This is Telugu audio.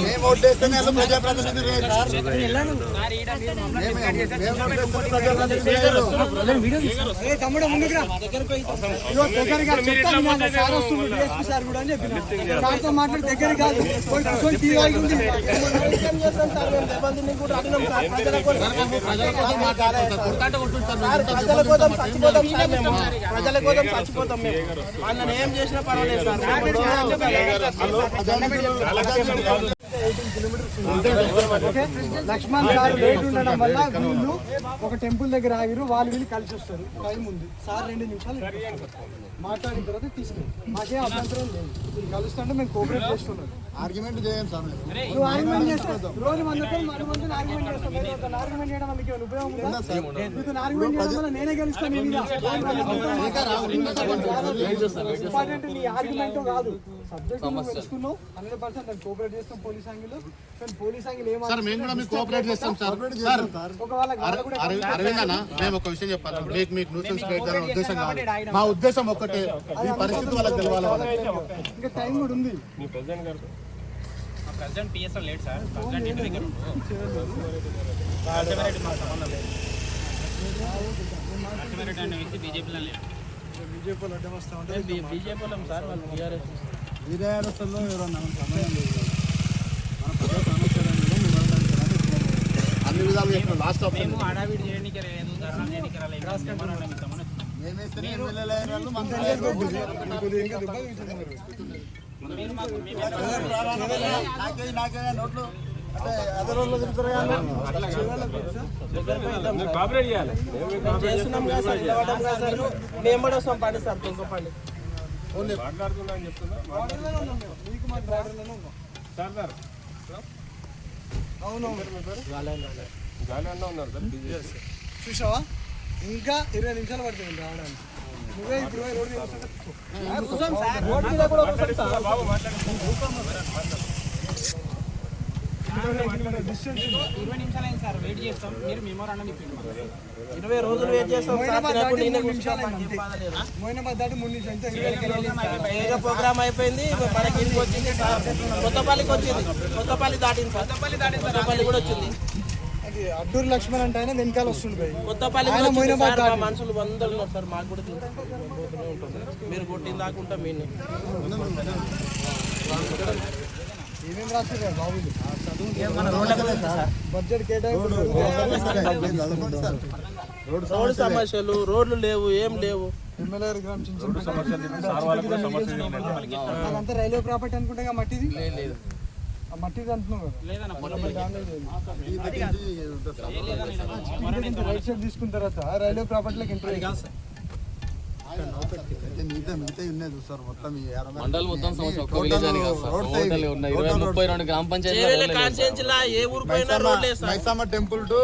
మేము- వాళ్ళు ప్రజాప్రతినిధులు సార్? తమ్ముడు సార్తో మాట్లాడి దగ్గర కాదు కూర్చొని తాగి ఉంది. ప్రజల కోసం చచ్చిపోతాం మేము ప్రజల కోసం చచ్చిపోతాం మేము. వాళ్ళని ఏం చేసినా పర్వాలేదు sir. Okay Lakshman sir late ఉండడం వల్ల వీళ్ళు ఒక టెంపుల్ దగ్గర ఆగిరు వాళ్ళు వీళ్ళు కలిసి వస్తారు. టైం ఉంది. సార్ రెండు నిమిషాలు. మాట్లాడిన తర్వాత తీసుకెళ్ళి మాకేం అభ్యంతరం లేదు. మీరు కలుస్తుంటే మేము కోఆపరేట్ చేస్తున్నాం. ఆర్గ్యుమెంట్ చేయండి సార్. నువ్వు ఆర్గ్యుమెంట్ చేస్తావు? రోజు మన దగ్గర మన మందిని ఆర్గ్యుమెంట్ చేస్తాం ఆర్గ్యుమెంట్ చేయడం వల్ల ఉపయోగం ఉందా? నీతో ఆర్గ్యుమెంట్ చేయడం వల్ల నేనే గెలుస్తాను. నీ మీద. ఇంపార్టెంట్ నీ ఆర్గ్యుమెంట్ కాదు. సబ్జెక్ట్ నువ్వు తెలుసుకున్నావు హండ్రెడ్ పర్సెంట్ నేను కోఆపరేట్ చేస్తాం పోలీస్ యాంగిల్ కానీ పోలీస్ యాంగిల్ ఏం సార్ మేము కూడా మీకు కోఆపరేట్ చేస్తాం సార్. సార్ ఒక వాళ్ళకి వాళ్ళ కూడా అరవి- అరవింద్ అన్న మేము ఒక విషయం చెప్పాలి. మీకు మీకు న్యూసెన్స్ క్రియేట్ చేయాలనే ఉద్దేశం కాదు. మా ఉద్దేశం ఒక్కటే. మీ పరిస్థితి వాళ్ళకి తెలవాలి వాళ్ళకి. ఇంకా టైం కూడా ఉంది. ప్రెసిడెంట్ పిఎస్ఎల్ లేడు సార్. ప్రెసిడెంట్ ఇంటి దగ్గర నరసింహారెడ్డి మాకు సంబంధం లేదు. నరసింహారెడ్డి అనే వ్యక్తి బీజేపీలో లేడు. బీజేపీలో అడ్డం వస్తా ఉంటే బీజేపీలో సార్ వాళ్ళు టీఆర్ఎస్ వీరయారస్తుల్లో ఎవరన్నా సమయం లేదు మన ప్రజా సమస్యలను అన్ని విధాలు చెప్పిన లాస్ట్ మేము చేయడానికి లేదు ధర్నా చేయడానికి రాలేదు మాకు మేము నాకే నాకే నోట్లు. కూడా వస్తాం పండి సార్ ఇంకో పండి మాకు బార్డర్లోనే ఉన్నాం అవునవును. చూసావా? ఇంకా ఇరవై నిమిషాలు పడుతుంది రావడానికి. నువ్వే ఇప్పుడు రోడ్డు మీద సార్ కూడా సార్ ఇరవై నిమిషాలు అయింది సార్ వెయిట్ చేస్తాం మీరు మెమోరాండం. ఇరవై రోజులు వెయిట్ చేస్తాం ప్రోగ్రామ్ అయిపోయింది మనకి ఇంటికి వచ్చింది సార్ కొత్తపల్లికి వచ్చింది కొత్తపల్లి దాటింది సార్ కొత్తపల్లి దాటింది కొత్తపల్లి కూడా వచ్చింది అది అడ్డూరు లక్ష్మణ్ అంటే ఆయన వెనకాల వస్తుంది భయ్ కొత్తపల్లి. మా. మనుషులు వందలు ఉన్నారు సార్ మాకు కూడా తెలుసు. పోతూనే ఉంటుంది. మీరు కొట్టిన దాకుంటా మీని ఏమేమి రాస్తారు బాబులు? రోడ్డు సమస్యలు రోడ్లు లేవు ఏం లేవు. అదంతా రైల్వే ప్రాపర్టీ అనుకుంటా మట్టిది? ఆ మట్టిది అంటున్నావు రైట్ సైడ్ తీసుకున్న తర్వాత రైల్వే ప్రాపర్టీలోకి ఎంట్రీ మండల్ మొత్తం సమస్య ఒక్క విలేజ్ అని కాదు సార్. టోటల్ ఉన్నాయి. ఇరవై టోటల్ ముప్పై రెండు గ్రామ ఏ ఊరు మైసమ్మ టెంపుల్ టు